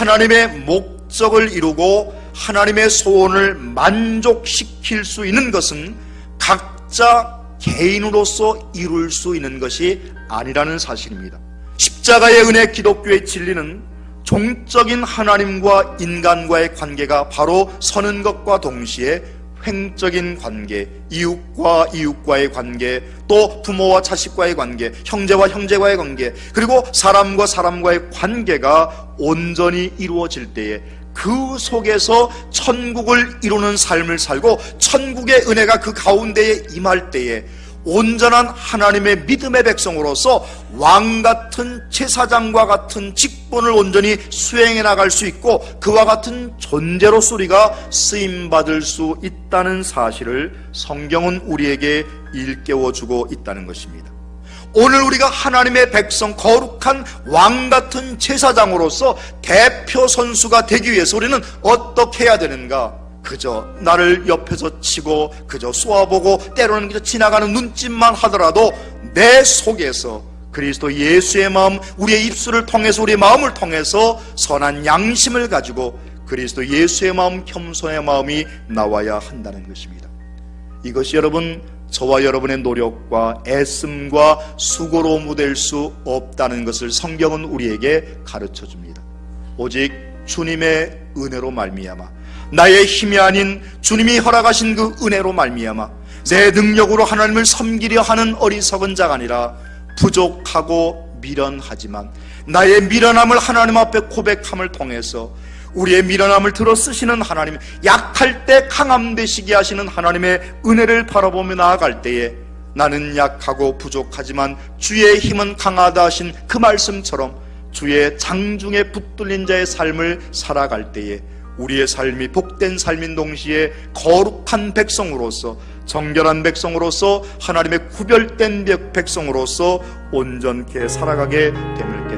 하나님의 목적을 이루고 하나님의 소원을 만족시킬 수 있는 것은 각자 개인으로서 이룰 수 있는 것이 아니라는 사실입니다. 십자가의 은혜 기독교의 진리는 종적인 하나님과 인간과의 관계가 바로 서는 것과 동시에 횡적인 관계, 이웃과 이웃과의 관계, 또 부모와 자식과의 관계, 형제와 형제와의 관계, 그리고 사람과 사람과의 관계가 온전히 이루어질 때에 그 속에서 천국을 이루는 삶을 살고 천국의 은혜가 그 가운데에 임할 때에 온전한 하나님의 믿음의 백성으로서 왕 같은 제사장과 같은 직분을 온전히 수행해 나갈 수 있고 그와 같은 존재로서 우리가 쓰임 받을 수 있다는 사실을 성경은 우리에게 일깨워 주고 있다는 것입니다. 오늘 우리가 하나님의 백성 거룩한 왕 같은 제사장으로서 대표 선수가 되기 위해서 우리는 어떻게 해야 되는가? 그저 나를 옆에서 치고 그저 쏘아보고 때로는 그저 지나가는 눈짓만 하더라도 내 속에서 그리스도 예수의 마음 우리의 입술을 통해서 우리의 마음을 통해서 선한 양심을 가지고 그리스도 예수의 마음 겸손의 마음이 나와야 한다는 것입니다. 이것이 여러분 저와 여러분의 노력과 애씀과 수고로 무될 수 없다는 것을 성경은 우리에게 가르쳐 줍니다. 오직 주님의 은혜로 말미암아 나의 힘이 아닌 주님이 허락하신 그 은혜로 말미암아 내 능력으로 하나님을 섬기려 하는 어리석은 자가 아니라 부족하고 미련하지만 나의 미련함을 하나님 앞에 고백함을 통해서 우리의 미련함을 들어 쓰시는 하나님, 약할 때 강함 되시게 하시는 하나님의 은혜를 바라보며 나아갈 때에 나는 약하고 부족하지만 주의 힘은 강하다 하신 그 말씀처럼 주의 장중에 붙들린 자의 삶을 살아갈 때에 우리의 삶이 복된 삶인 동시에 거룩한 백성으로서 정결한 백성으로서 하나님의 구별된 백성으로서 온전케 살아가게 됨을